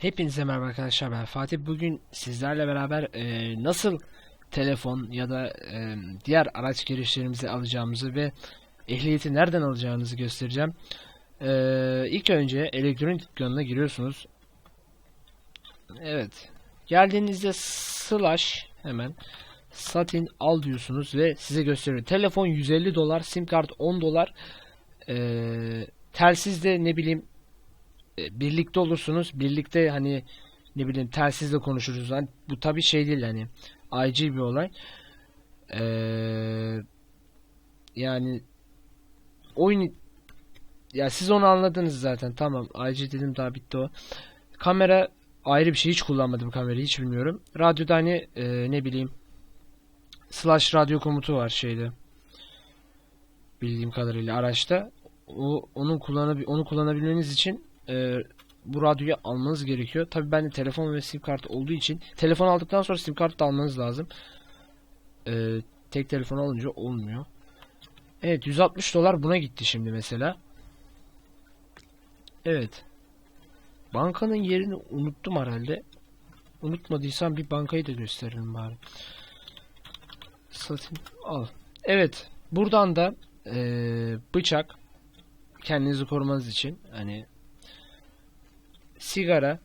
Hepinize merhaba arkadaşlar ben Fatih. Bugün sizlerle beraber e, nasıl telefon ya da e, diğer araç girişlerimizi alacağımızı ve ehliyeti nereden alacağınızı göstereceğim. E, ilk önce elektronik dükkanına giriyorsunuz. Evet. Geldiğinizde slash hemen satin al diyorsunuz ve size gösteriyor. Telefon 150 dolar, sim kart 10 dolar. E, telsiz de ne bileyim birlikte olursunuz. Birlikte hani ne bileyim telsizle konuşuruz. Hani bu tabii şey değil hani IG bir olay. Ee, yani oyun ya siz onu anladınız zaten. Tamam. IG dedim daha bitti o. Kamera ayrı bir şey. Hiç kullanmadım kamerayı. Hiç bilmiyorum. Radyoda hani e, ne bileyim slash radyo komutu var şeyde. Bildiğim kadarıyla araçta. O, onun kullanabil onu kullanabilmeniz için e, bu radyoyu almanız gerekiyor. Tabi bende telefon ve sim kart olduğu için telefon aldıktan sonra sim kartı da almanız lazım. E, tek telefon alınca olmuyor. Evet 160 dolar buna gitti şimdi mesela. Evet. Bankanın yerini unuttum herhalde. Unutmadıysam bir bankayı da gösterelim bari. Satın al. Evet. Buradan da e, bıçak kendinizi korumanız için hani sigara,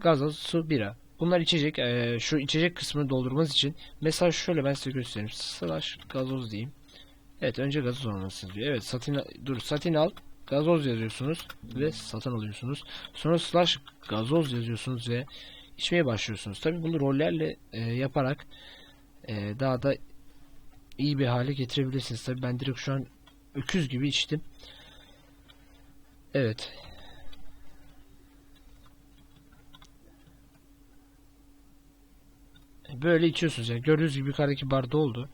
gazoz, su, bira. Bunlar içecek. Ee, şu içecek kısmını doldurmanız için mesela şöyle ben size göstereyim. Slash gazoz diyeyim. Evet önce gazoz olmasın diyor. Evet satın dur satın al gazoz yazıyorsunuz ve satın alıyorsunuz. Sonra slash gazoz yazıyorsunuz ve içmeye başlıyorsunuz. Tabi bunu rollerle e, yaparak e, daha da iyi bir hale getirebilirsiniz. Tabi ben direkt şu an öküz gibi içtim. Evet. Böyle içiyorsunuz yani. Gördüğünüz gibi yukarıdaki bar doldu.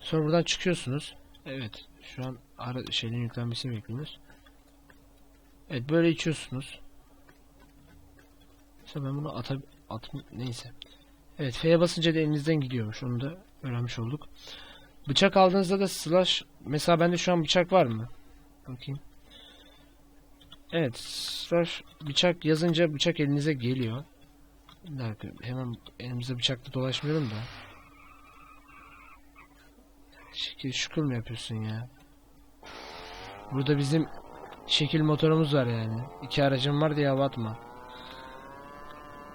Sonra buradan çıkıyorsunuz. Evet. Şu an ara şeyin yüklenmesini bekliyoruz. Evet böyle içiyorsunuz. İşte ben bunu ata at neyse. Evet F'ye basınca da elinizden gidiyormuş. Onu da öğrenmiş olduk. Bıçak aldığınızda da slash mesela bende şu an bıçak var mı? Bakayım. Evet slash bıçak yazınca bıçak elinize geliyor. Dakika hemen elimizde bıçakla dolaşmayalım da. Şekil şükür mü yapıyorsun ya? Burada bizim şekil motorumuz var yani. İki aracım var diye hava.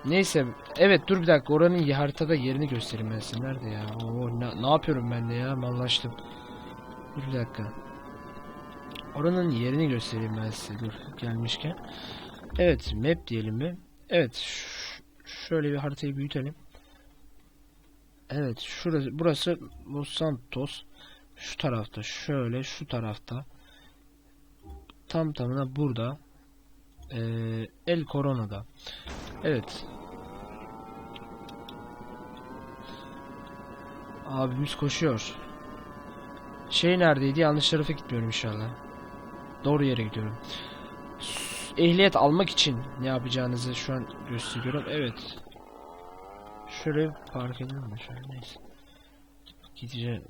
Neyse. Evet dur bir dakika oranın haritada yerini göstereyim ben size. Nerede ya? Oo, ne, ne yapıyorum ben de ya? Mallaştım. Dur bir dakika. Oranın yerini göstereyim ben size. Dur gelmişken. Evet map diyelim mi? Evet Şöyle bir haritayı büyütelim. Evet şurası burası Los Santos. Şu tarafta şöyle şu tarafta. Tam tamına burada. Ee, El Corona'da. Evet. Abimiz koşuyor. Şey neredeydi? Yanlış tarafa gitmiyorum inşallah. Doğru yere gidiyorum ehliyet almak için ne yapacağınızı şu an gösteriyorum. Evet. Şöyle park edelim de şöyle neyse. Gideceğim.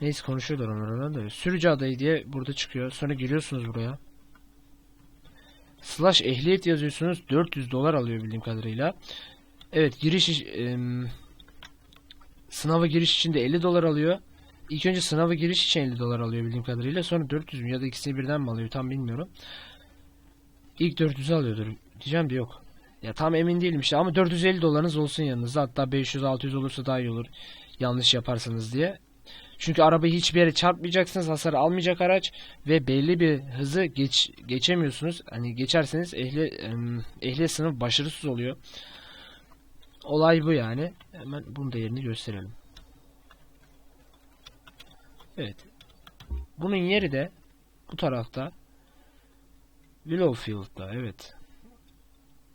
Neyse konuşuyorlar onlardan da. Sürücü adayı diye burada çıkıyor. Sonra geliyorsunuz buraya. Slash ehliyet yazıyorsunuz. 400 dolar alıyor bildiğim kadarıyla. Evet giriş e, sınava giriş için de 50 dolar alıyor. İlk önce sınava giriş için 50 dolar alıyor bildiğim kadarıyla. Sonra 400 mü ya da ikisini birden mi alıyor tam bilmiyorum. İlk 400'ü alıyordur. Diyeceğim de yok. Ya tam emin değilim işte ama 450 dolarınız olsun yanınızda. Hatta 500-600 olursa daha iyi olur. Yanlış yaparsanız diye. Çünkü arabayı hiçbir yere çarpmayacaksınız. Hasar almayacak araç ve belli bir hızı geç geçemiyorsunuz. Hani geçerseniz ehli ehliyet sınıf başarısız oluyor. Olay bu yani. Hemen bunu da yerini gösterelim. Evet. Bunun yeri de bu tarafta Willowfield'da evet.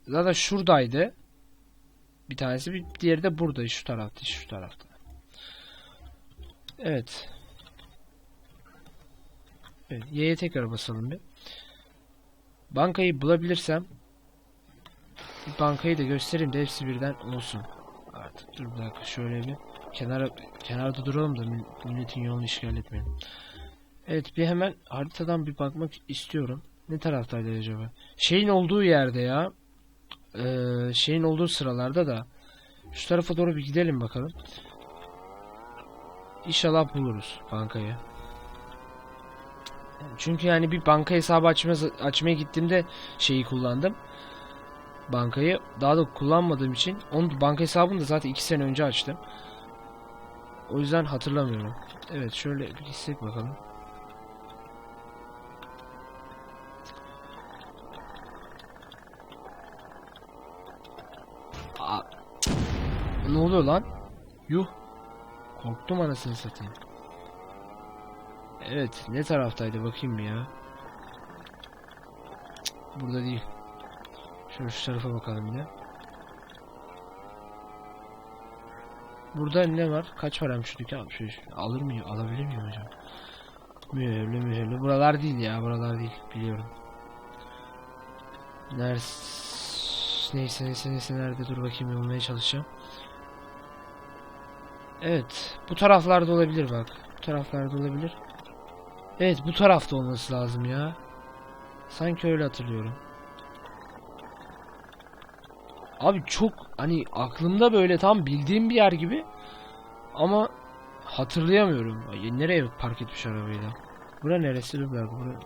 Zaten şuradaydı. Bir tanesi bir diğeri de burada şu tarafta şu tarafta. Evet. Evet, Y'ye tekrar basalım bir. Bankayı bulabilirsem bankayı da göstereyim de hepsi birden olsun. Artık dur bir dakika şöyle bir kenara kenarda duralım da milletin yolunu işgal etmeyelim. Evet bir hemen haritadan bir bakmak istiyorum. Ne taraftaydı acaba? Şeyin olduğu yerde ya. Ee, şeyin olduğu sıralarda da şu tarafa doğru bir gidelim bakalım. İnşallah buluruz bankayı. Çünkü yani bir banka hesabı açma, açmaya gittiğimde şeyi kullandım. Bankayı daha da kullanmadığım için onun banka hesabını da zaten 2 sene önce açtım. O yüzden hatırlamıyorum. Evet şöyle bir gitsek bakalım. Ne oluyor lan? Yuh. Korktum anasını satayım. Evet, ne taraftaydı bakayım ya. Burada değil. Şöyle şu tarafa bakalım yine. Burada ne var? Kaç param şu dükkan? Şu, şu- alır mıyım? Alabilir miyim hocam? Mühürlü mühürlü. Buralar değil ya. Buralar değil. Biliyorum. Ners... Neyse neyse neyse nerede dur bakayım bulmaya çalışacağım. Evet. Bu taraflarda olabilir bak. Bu taraflarda olabilir. Evet bu tarafta olması lazım ya. Sanki öyle hatırlıyorum. Abi çok hani aklımda böyle tam bildiğim bir yer gibi ama hatırlayamıyorum. Ay, nereye park etmiş arabayı da? Bura neresi? Dur dakika, bura...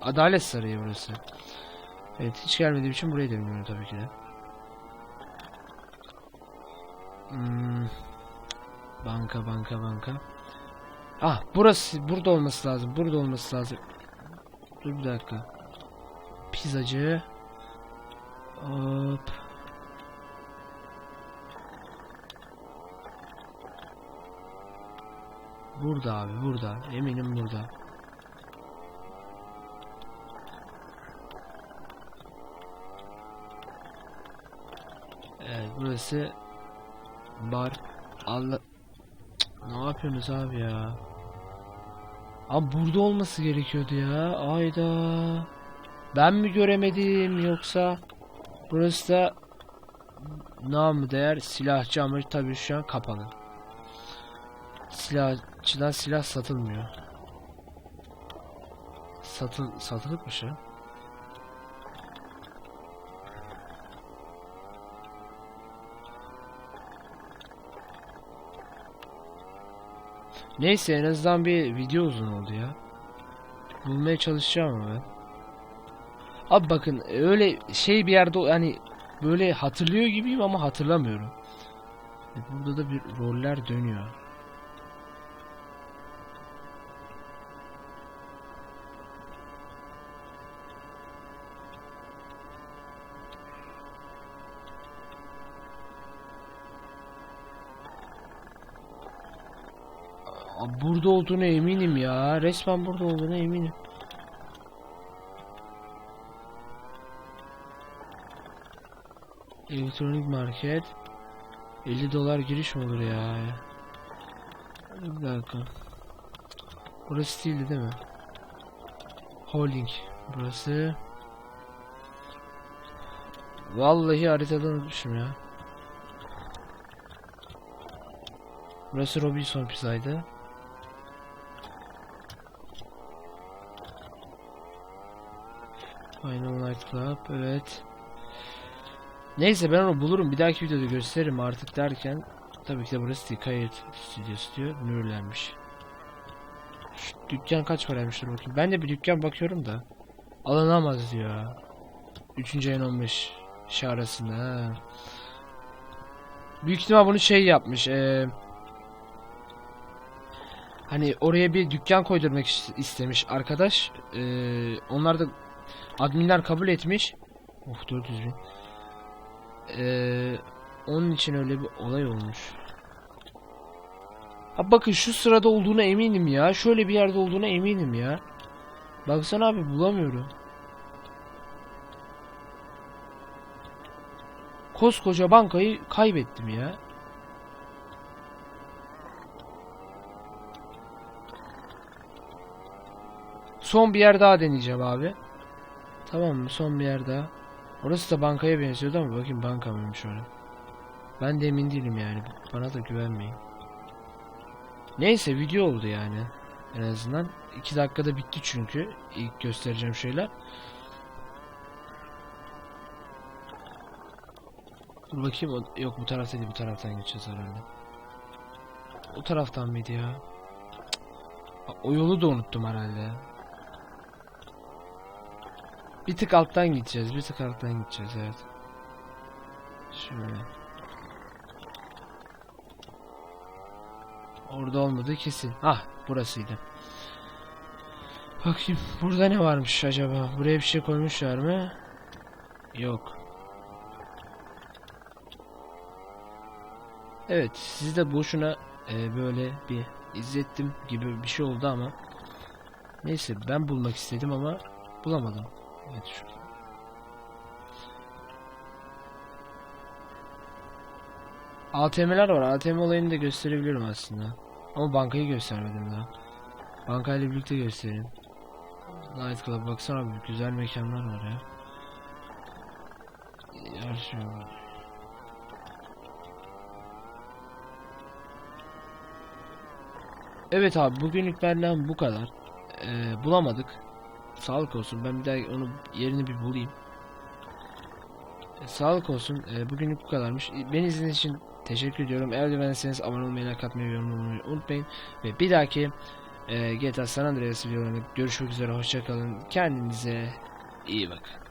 Adalet Sarayı burası. Evet hiç gelmediğim için burayı da bilmiyorum tabii ki de. Hmm. Banka banka banka. Ah burası burada olması lazım. Burada olması lazım. Dur bir dakika. Pizzacı. Hop. Burada abi burada. Eminim burada. Evet burası bar. Allah ne yapıyorsunuz abi ya? Abi burada olması gerekiyordu ya. Ayda. Ben mi göremedim yoksa burası da namı değer silahçı ama tabii şu an kapalı. Silahçıdan silah satılmıyor. Satıl satılıkmış ya. Neyse en azından bir video uzun oldu ya. Bulmaya çalışacağım ama ben. Abi bakın öyle şey bir yerde yani böyle hatırlıyor gibiyim ama hatırlamıyorum. E, Burada da bir roller dönüyor. Burada olduğuna eminim ya. Resmen burada olduğuna eminim. Elektronik market. 50 dolar giriş mi olur ya? Bir dakika. Burası değildi değil mi? Holding. Burası. Vallahi haritadan unutmuşum ya. Burası Robinson Pizza'ydı. Final Night Club. Evet. Neyse ben onu bulurum. Bir dahaki videoda gösteririm artık derken. Tabii ki de burası değil. Kayıt stüdyosu diyor. Mühürlenmiş. Şu dükkan kaç paraymış dur bakayım. Ben de bir dükkan bakıyorum da. Alınamaz diyor. 3. ayın 15 şey arasında. Ha. Büyük ihtimal bunu şey yapmış. Eee Hani oraya bir dükkan koydurmak is- istemiş arkadaş. Ee, onlar da adminler kabul etmiş. Of 400 bin. Ee, onun için öyle bir olay olmuş. Ha bakın şu sırada olduğuna eminim ya. Şöyle bir yerde olduğuna eminim ya. Baksana abi bulamıyorum. Koskoca bankayı kaybettim ya. Son bir yer daha deneyeceğim abi. Tamam mı? Son bir yer daha. Orası da bankaya benziyordu ama bakayım banka mıymış öyle. Ben de emin değilim yani. Bana da güvenmeyin. Neyse video oldu yani. En azından. 2 dakikada bitti çünkü. İlk göstereceğim şeyler. Dur bakayım yok bu tarafta değil bu taraftan geçeceğiz herhalde. O taraftan mıydı ya? O yolu da unuttum herhalde. Bir tık alttan gideceğiz bir tık alttan gideceğiz evet. Şöyle. Orada olmadı kesin. Ah burasıydı. Bakayım burada ne varmış acaba? Buraya bir şey koymuşlar mı? Yok. Evet sizi de boşuna e, böyle bir izlettim gibi bir şey oldu ama neyse ben bulmak istedim ama bulamadım. Evet şurada. ATM'ler var. ATM olayını da gösterebilirim aslında. Ama bankayı göstermedim daha. Bankayla birlikte göstereyim. Night Club baksana abi güzel mekanlar var ya. Her şey var. Evet abi bugünlük benden bu kadar. Ee, bulamadık. Sağlık olsun. Ben bir daha onu yerini bir bulayım. Ee, sağlık olsun. Ee, bugünlük bu kadarmış. Ee, Beni izlediğiniz için teşekkür ediyorum. Eğer beğendiyseniz abone olmayı, like atmayı, yorum olmayı unutmayın. Ve bir dahaki e, GTA San Andreas videolarında görüşmek üzere. Hoşçakalın. Kendinize iyi bakın.